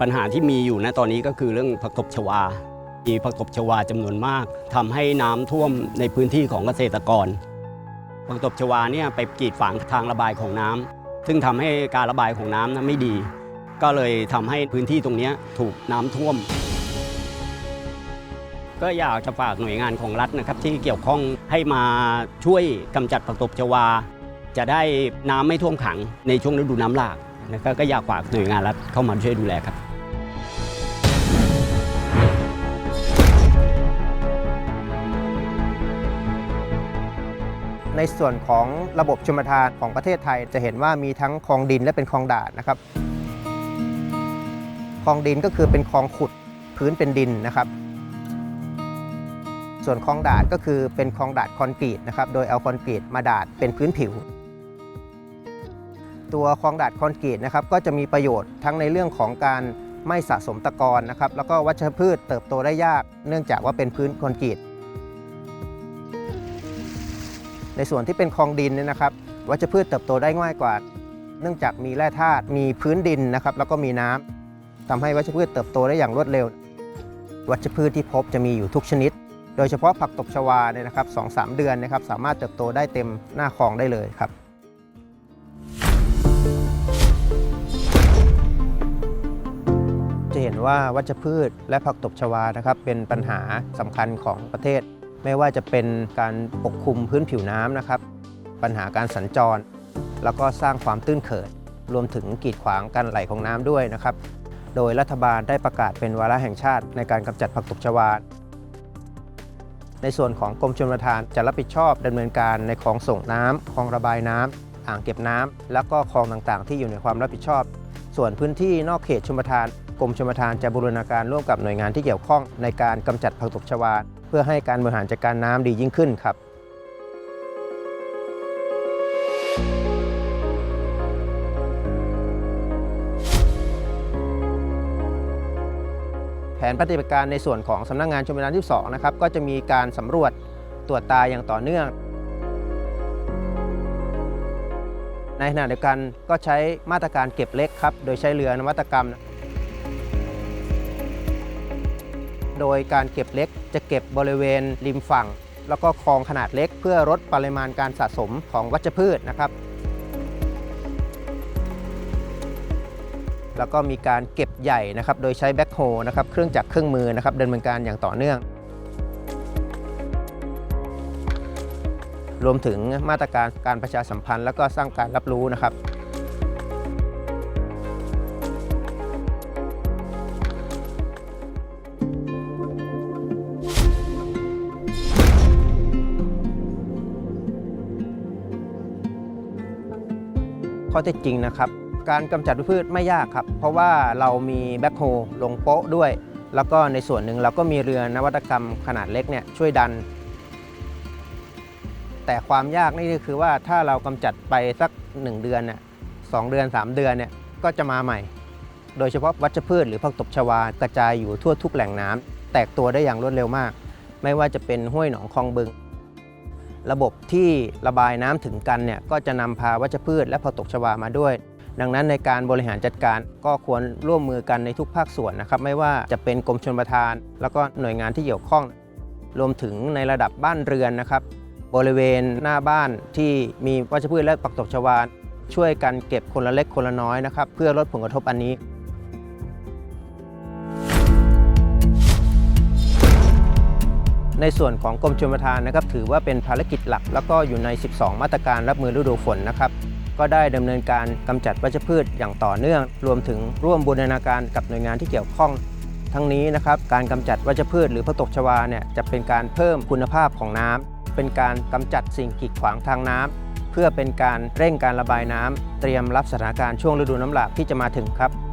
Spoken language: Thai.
ปัญหาที่มีอยู่ณตอนนี้ก็คือเรื่องผักตบชวา มีผักตบชวาจำนวนมากทำให้น้ำท่วมในพื้นที่ของเกษตรกรผักตบชวาเนี่ยไปกีดฝังทางระบายของน้ำซึ่งทำให้การระบายของน้ำนั้นไม่ดี ก็เลยทำให้พื้นที่ตรงนี้ถูกน้ำท่วม ก็อยากจะฝากหน่วยงานของรัฐนะครับ ที่เกี่ยวข้องให้มาช่วยกำจัดผักตบชวา จะได้น้ำไม่ท่วมขังในช่วงฤดูน้ำหลาก ก็อยากฝากหน่วยงานรัฐเข้ามาช่วยดูแลครับในส่วนของระบบชลประทานของประเทศไทย จะเห็นว่ามีทั้งคลองดินและเป็นคลองด่านนะครับคลองดินก็คือเป็นคลองขุดพื้นเป็นดินนะครับ ส่วนคลองด่านก็คือเป็นคลองด่านคอนกรีตนะครับ โดยเอาคอนกรีตมาดาดเป็นพื้นผิว ตัวคลองดานคอนกรีตนะครับก็จะมีประโยชน์ทั้งในเรื่องของการไม่สะสมตะกอนนะครับแล้วก็วัชพืชเติบโตได้ยาก เนื่องจากว่าเป็นพื้นคอนกรีตในส่วนที่เป็นคลองดินเนี่ยนะครับ วัชพืชเติบโตได้ง่ายกว่า เนื่องจากมีแร่ธาตุมีพื้นดินนะครับแล้วก็มีน้ำทำให้วัชพืชเติบโตได้อย่างรวดเร็ว วัชพืชที่พบจะมีอยู่ทุกชนิด โดยเฉพาะผักตบชวาเนี่ยนะครับสองสามเดือนนะครับสามารถเติบโตได้เต็มหน้าคลองได้เลยครับ เห็นว่าวัชพืชและผักตบชวานะครับเป็นปัญหาสำคัญของประเทศ ไม่ว่าจะเป็นการปกคลุมพื้นผิวน้ำนะครับ ปัญหาการสัญจร แล้วก็สร้างความตื้นเขิน รวมถึงกีดขวางการไหลของน้ำด้วยนะครับ โดยรัฐบาลได้ประกาศเป็นวาระแห่งชาติในการกำจัดผักตบชวาในส่วนของกรมชลประทานจะรับผิดชอบดำเนินการในคลองส่งน้ำคลองระบายน้ำอ่างเก็บน้ำแล้วก็คลองต่างๆ ที่อยู่ในความรับผิดชอบ ส่วนพื้นที่นอกเขตชลประทาน กรมชลประทานจะบูรณาการร่วมกับหน่วยงานที่เกี่ยวข้องในการกำจัดผักตบชวา เพื่อให้การบริหารจัดการน้ำดียิ่งขึ้นครับแผนปฏิบัติการในส่วนของสำนักงงานชมระทานที่2นะครับก็จะมีการสำรวจตรวจตาอย่างต่อเนื่อง ในขณะเดียวกันก็ใช้มาตรการเก็บเล็กครับ โดยใช้เรือนวัตกรรม โดยการเก็บเล็กจะเก็บบริเวณริมฝั่ง แล้วก็คลองขนาดเล็ก เพื่อลดปริมาณการสะสมของวัชพืชนะครับ แล้วก็มีการเก็บใหญ่นะครับ โดยใช้แบ็คโฮนะครับเครื่องจักรเครื่องมือนะครับดำเนินการอย่างต่อเนื่องรวมถึงมาตรการการประชาสัมพันธ์ แล้วก็สร้างการรับรู้นะครับ ข้อเท็จจริงนะครับ การกำจัดพืชไม่ยากครับ เพราะว่าเรามีแบ็คโฮลงโป๊ะด้วย แล้วก็ในส่วนหนึ่งเราก็มีเรือนวัตกรรมขนาดเล็กเนี่ยช่วยดัน แต่ความยากนี่คือว่าถ้าเรากำจัดไปสัก 1 เดือนเนี่ยสองเดือน 3 เดือนเนี่ยก็จะมาใหม่ โดยเฉพาะวัชพืชหรือผักตบชวากระจายอยู่ทั่วทุกแหล่งน้ำแตกตัวได้อย่างรวดเร็วมาก ไม่ว่าจะเป็นห้วยหนองคลองบึง ระบบที่ระบายน้ำถึงกันเนี่ยก็จะนำพาวัชพืชและผักตบชวามาด้วย ดังนั้นในการบริหารจัดการก็ควรร่วมมือกันในทุกภาคส่วนนะครับ ไม่ว่าจะเป็นกรมชลประทาน แล้วก็หน่วยงานที่เกี่ยวข้อง รวมถึงในระดับบ้านเรือนนะครับ บริเวณหน้าบ้านที่มีวัชพืชและผักตบชวาช่วยกันเก็บคนละเล็กคนละน้อยนะครับ เพื่อลดผลกระทบอันนี้ ในส่วนของกรมชลประทานนะครับถือว่าเป็นภารกิจหลัก แล้วก็อยู่ใน 12 มาตรการรับมือฤดูฝนนะครับก็ได้ดำเนินการกำจัดวัชพืชอย่างต่อเนื่อง รวมถึงร่วมบูรณาการกับหน่วยงานที่เกี่ยวข้อง ทั้งนี้นะครับการกำจัดวัชพืชหรือผักตบชวาเนี่ยจะเป็นการเพิ่มคุณภาพของน้ำเป็นการกำจัดสิ่งกีดขวางทางน้ำเพื่อเป็นการเร่งการระบายน้ำเตรียมรับสถานการณ์ช่วงฤดูน้ำหลากที่จะมาถึงครับ